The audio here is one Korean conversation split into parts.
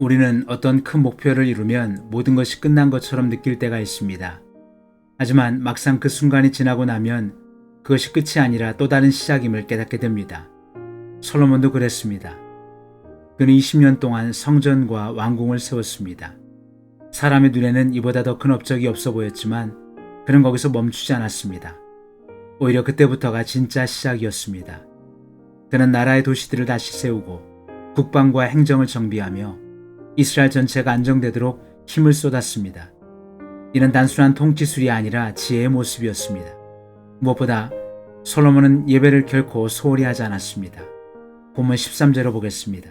우리는 어떤 큰 목표를 이루면 모든 것이 끝난 것처럼 느낄 때가 있습니다. 하지만 막상 그 순간이 지나고 나면 그것이 끝이 아니라 또 다른 시작임을 깨닫게 됩니다. 솔로몬도 그랬습니다. 그는 20년 동안 성전과 왕궁을 세웠습니다. 사람의 눈에는 이보다 더 큰 업적이 없어 보였지만 그는 거기서 멈추지 않았습니다. 오히려 그때부터가 진짜 시작이었습니다. 그는 나라의 도시들을 다시 세우고 국방과 행정을 정비하며 이스라엘 전체가 안정되도록 힘을 쏟았습니다. 이는 단순한 통치술이 아니라 지혜의 모습이었습니다. 무엇보다 솔로몬은 예배를 결코 소홀히 하지 않았습니다. 본문 13절로 보겠습니다.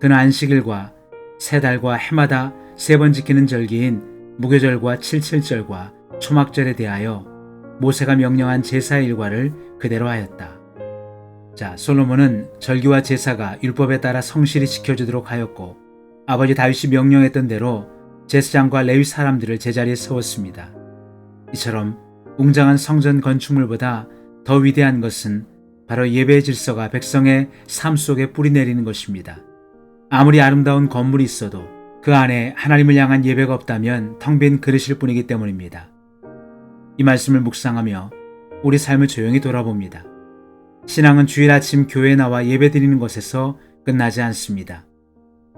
그는 안식일과 세 달과 해마다 세 번 지키는 절기인 무교절과 칠칠절과 초막절에 대하여 모세가 명령한 제사의 일과를 그대로 하였다. 자, 솔로몬은 절기와 제사가 율법에 따라 성실히 지켜지도록 하였고 아버지 다윗이 명령했던 대로 제사장과 레위 사람들을 제자리에 세웠습니다. 이처럼 웅장한 성전 건축물보다 더 위대한 것은 바로 예배의 질서가 백성의 삶 속에 뿌리내리는 것입니다. 아무리 아름다운 건물이 있어도 그 안에 하나님을 향한 예배가 없다면 텅 빈 그릇일 뿐이기 때문입니다. 이 말씀을 묵상하며 우리 삶을 조용히 돌아봅니다. 신앙은 주일 아침 교회에 나와 예배 드리는 것에서 끝나지 않습니다.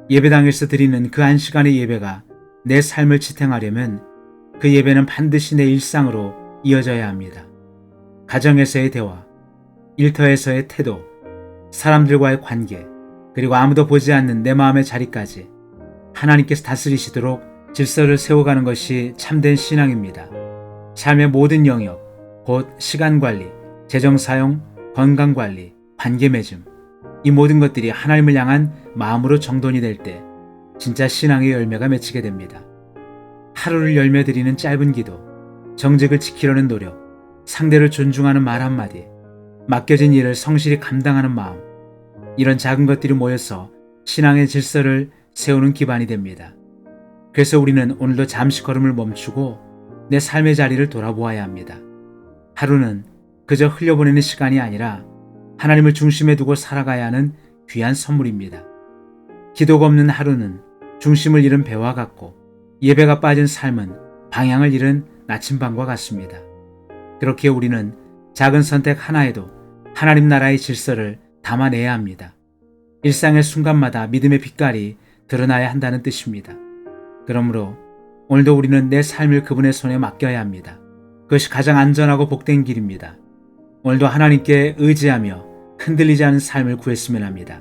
예배당에서 드리는 그 한 시간의 예배가 내 삶을 지탱하려면 그 예배는 반드시 내 일상으로 이어져야 합니다. 가정에서의 대화, 일터에서의 태도, 사람들과의 관계, 그리고 아무도 보지 않는 내 마음의 자리까지 하나님께서 다스리시도록 질서를 세워가는 것이 참된 신앙입니다. 삶의 모든 영역, 곧 시간 관리, 재정 사용, 건강 관리, 관계 맺음, 이 모든 것들이 하나님을 향한 마음으로 정돈이 될 때 진짜 신앙의 열매가 맺히게 됩니다. 하루를 열매 드리는 짧은 기도, 정직을 지키려는 노력, 상대를 존중하는 말 한마디, 맡겨진 일을 성실히 감당하는 마음, 이런 작은 것들이 모여서 신앙의 질서를 세우는 기반이 됩니다. 그래서 우리는 오늘도 잠시 걸음을 멈추고 내 삶의 자리를 돌아보아야 합니다. 하루는 그저 흘려보내는 시간이 아니라 하나님을 중심에 두고 살아가야 하는 귀한 선물입니다. 기도가 없는 하루는 중심을 잃은 배와 같고 예배가 빠진 삶은 방향을 잃은 나침반과 같습니다. 그렇게 우리는 작은 선택 하나에도 하나님 나라의 질서를 담아내야 합니다. 일상의 순간마다 믿음의 빛깔이 드러나야 한다는 뜻입니다. 그러므로 오늘도 우리는 내 삶을 그분의 손에 맡겨야 합니다. 그것이 가장 안전하고 복된 길입니다. 오늘도 하나님께 의지하며 흔들리지 않은 삶을 구했으면 합니다.